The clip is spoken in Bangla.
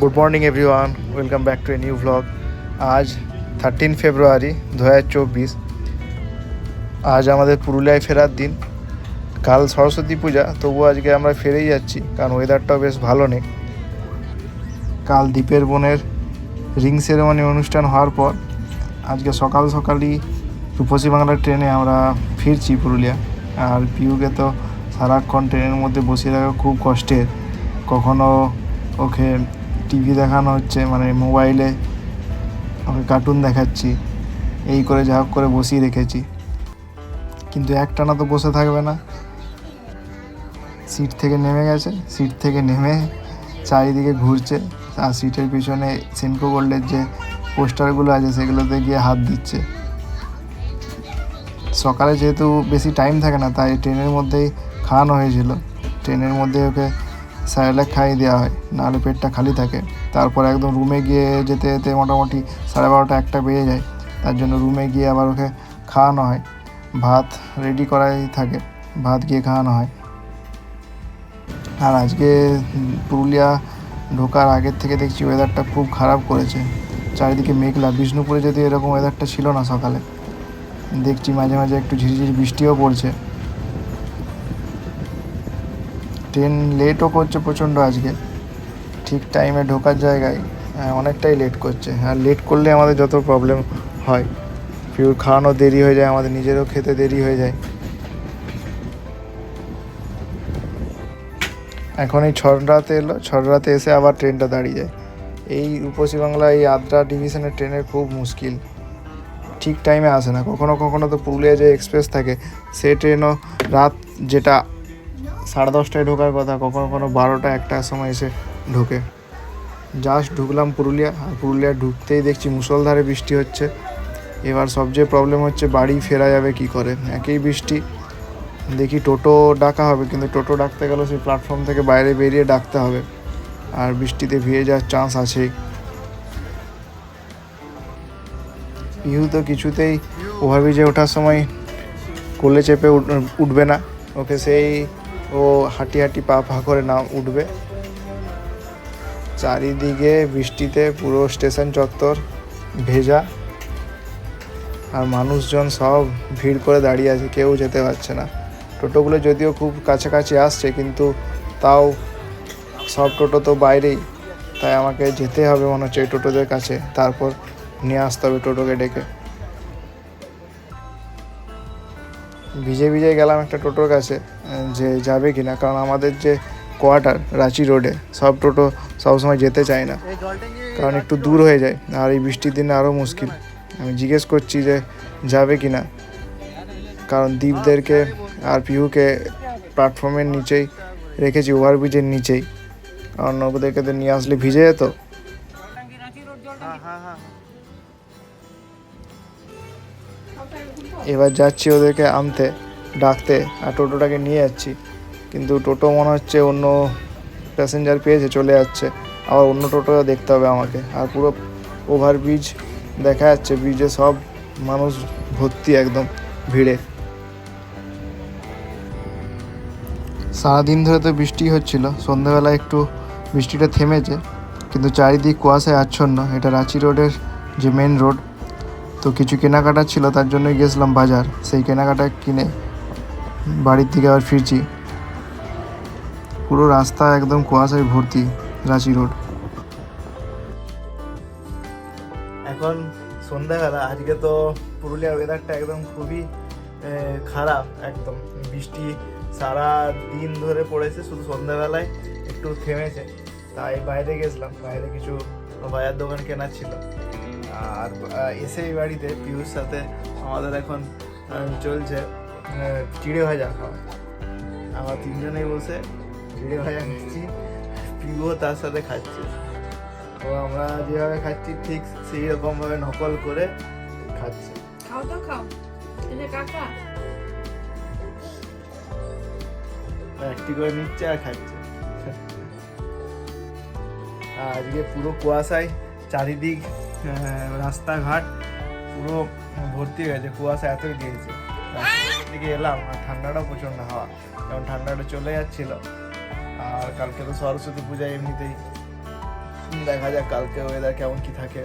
Good morning everyone welcome back to a new vlog আজ থার্টিন ফেব্রুয়ারি দু হাজার চব্বিশ আজ আমাদের পুরুলিয়ায় ফেরার দিন। কাল সরস্বতী পূজা তবু আজকে আমরা ফেরেই যাচ্ছি, কারণ ওয়েদারটাও বেশ ভালো নেই। কাল দ্বীপের বোনের রিং সেরেমনি অনুষ্ঠান হওয়ার পর, আজকে সকাল সকালই রূপসী বাংলার ট্রেনে আমরা ফিরছি পুরুলিয়া। আর পিউকে তো সারাক্ষণ ট্রেনের মধ্যে বসিয়ে রাখা খুব কষ্টের। কখনো ওকে টিভি দেখানো হচ্ছে মানে মোবাইলে ওকে কার্টুন দেখাচ্ছি, এই করে যা হোক করে বসিয়ে রেখেছি। কিন্তু একটানা তো বসে থাকবে না। সিট থেকে নেমে গেছে, সিট থেকে নেমে চারিদিকে ঘুরছে, আর সিটের পিছনে সেনকো গোল্ডের যে পোস্টারগুলো আছে, সেগুলোতে গিয়ে হাত দিচ্ছে। সকালে যেহেতু বেশি টাইম থাকে না, তাই ট্রেনের মধ্যেই খাওয়ানো হয়েছিল। ট্রেনের মধ্যে ওকে স্যারেলাক খাইয়ে দেওয়া হয়, নাহলে পেটটা খালি থাকে। তারপর একদম রুমে গিয়ে যেতে যেতে মোটামুটি সাড়ে বারোটা একটা বেজে যায়। তার জন্য রুমে গিয়ে আবার ওকে খাওয়ানো হয়। ভাত রেডি করাই থাকে, ভাত গিয়ে খাওয়ানো হয়। আর আজকে পুরুলিয়া ঢোকার আগের থেকে দেখছি ওয়েদারটা খুব খারাপ করেছে। চারিদিকে মেঘলা। বিষ্ণুপুরে যদি এরকম ওয়েদারটা ছিল না সকালে, দেখছি মাঝে মাঝে একটু ঝিরিঝিরি বৃষ্টিও পড়ছে। ট্রেন লেটও করছে প্রচণ্ড আজকে। ঠিক টাইমে ঢোকার জায়গায় আহ, অনেকটাই লেট করছে। আর লেট করলে আমাদের যত প্রবলেম হয় পিওর খাওয়ানো দেরি হয়ে যায় আমাদের নিজেরও খেতে দেরি হয়ে যায়। এখন এই ছড়রাতে এলো ছড়রাতে এসে আবার ট্রেনটা দাঁড়িয়ে যায়। এই রূপসী বাংলা এই আদ্রা ডিভিশনের ট্রেনের খুব মুশকিল। ঠিক টাইমে আসে না। কখনো কখনো তো পুরুলিয়া যে এক্সপ্রেস থাকে সে ট্রেনও রাত যেটা সাড়ে দশটায় ঢোকার কথা, কখনো কখনো বারোটা, একটার সময় এসে ঢোকে। জাস্ট ঢুকলাম পুরুলিয়া, আর পুরুলিয়া ঢুকতেই দেখছি মুষলধারে বৃষ্টি হচ্ছে। এবার সবচেয়ে প্রবলেম হচ্ছে বাড়ি ফেরা যাবে কি করে? একই বৃষ্টি, দেখি টোটো ডাকা হবে, কিন্তু টোটো ডাকতে গেলে সেই প্ল্যাটফর্ম থেকে বাইরে বেরিয়ে ডাকতে হবে। আর বৃষ্টিতে ভিজে যাওয়ার চান্স আছেই। পিহু তো কিছুতেই ওভারব্রিজে ওঠার সময় কোলে চেপে উঠ- উঠবে না। ওকে সেই ও হাঁটি হাঁটি পা পা করে না উঠবে। চারিদিকে বৃষ্টিতে পুরো স্টেশন চত্বর ভেজা। আর মানুষজন সব ভিড় করে দাঁড়িয়ে আছে, কেউ যেতে পারছে না। টোটোগুলো যদিও খুব কাছাকাছি আসছে, কিন্তু তাও সব টোটো তো বাইরেই। তাই আমাকে যেতে হবে মনে হচ্ছে টোটোদের কাছে। তারপর নিয়ে আসতে হবে টোটোকে ডেকে। ভিজে ভিজে গেলাম একটা টোটোর কাছে। যে যাবে কি না কারণ আমাদের যে কোয়ার্টার রাঁচি রোডে সব টোটো সবসময় যেতে চায় না। কারণ একটু দূর হয়ে যায় আর এই বৃষ্টির দিনে আরও মুশকিল। আমি জিজ্ঞেস করছি যে যাবে কি না কারণ দ্বীপদেরকে আর পিহুকে প্ল্যাটফর্মের নিচেই রেখেছি ওভারব্রিজের নিচেই। কারণ ওদেরকে তো নিয়ে আসলে ভিজে যেত। এবার যাচ্ছি ওদেরকে আনতে। ডাকতে, আর টোটোটাকে নিয়ে যাচ্ছি। কিন্তু টোটো মনে হচ্ছে অন্য প্যাসেঞ্জার পেয়েছে, চলে যাচ্ছে। আবার অন্য টোটো দেখতে হবে আমাকে। আর পুরো ওভারব্রিজ দেখা যাচ্ছে ব্রিজে সব মানুষ ভর্তি একদম ভিড়ে। সারাদিন ধরে তো বৃষ্টি হচ্ছিল। সন্ধ্যাবেলা একটু বৃষ্টিটা থেমেছে, কিন্তু চারিদিক কুয়াশায় আচ্ছন্ন। এটা রাঁচি রোডের যে মেন রোড তো কিছু কেনাকাটা ছিল, তার জন্যই গেছিলাম বাজার। সেই কেনাকাটা কিনে বাড়ির দিকে আবার ফিরছি। পুরো রাস্তা একদম কুয়াশায় ভর্তি, রাঁচি রোড। এখন সন্ধ্যাবেলা, আজকে তো পুরুলিয়ার ওয়েদারটা একদম খুবই খারাপ একদম। বৃষ্টি সারা দিন ধরে পড়েছে, শুধু সন্ধ্যাবেলায় একটু থেমেছে। তাই বাইরে গেছিলাম, বাইরে কিছু বাজার দোকান কেনার ছিল। আর এসে বাড়িতে পিউর সাথে আমাদের এখন চলছে। চিড়ে ভাজা খাওয়া। আমরা তিনজনেই বসে চিড়ে ভাজা খাচ্ছি পিউও তার সাথে খাচ্ছে। তো আমরা যেভাবে খাচ্ছি ঠিক সেই রকম ভাবে নকল করে খাচ্ছে। খাও তো খাও। কাকা একটি করে নিচ্ছে আর খাচ্ছে। আর আজকে পুরো কুয়াশায় চারিদিক আহ, রাস্তাঘাট পুরো ভর্তি হয়ে গেছে। কুয়াশা এতই দিয়েছে দিকে এলাম, আর ঠান্ডাটাও প্রচণ্ড হাওয়া কারণ ঠান্ডাটা চলে যাচ্ছিল। আর কালকে তো সরস্বতী পূজা এমনিতেই। দেখা যাক কালকে ওয়েদার কেমন কি থাকে।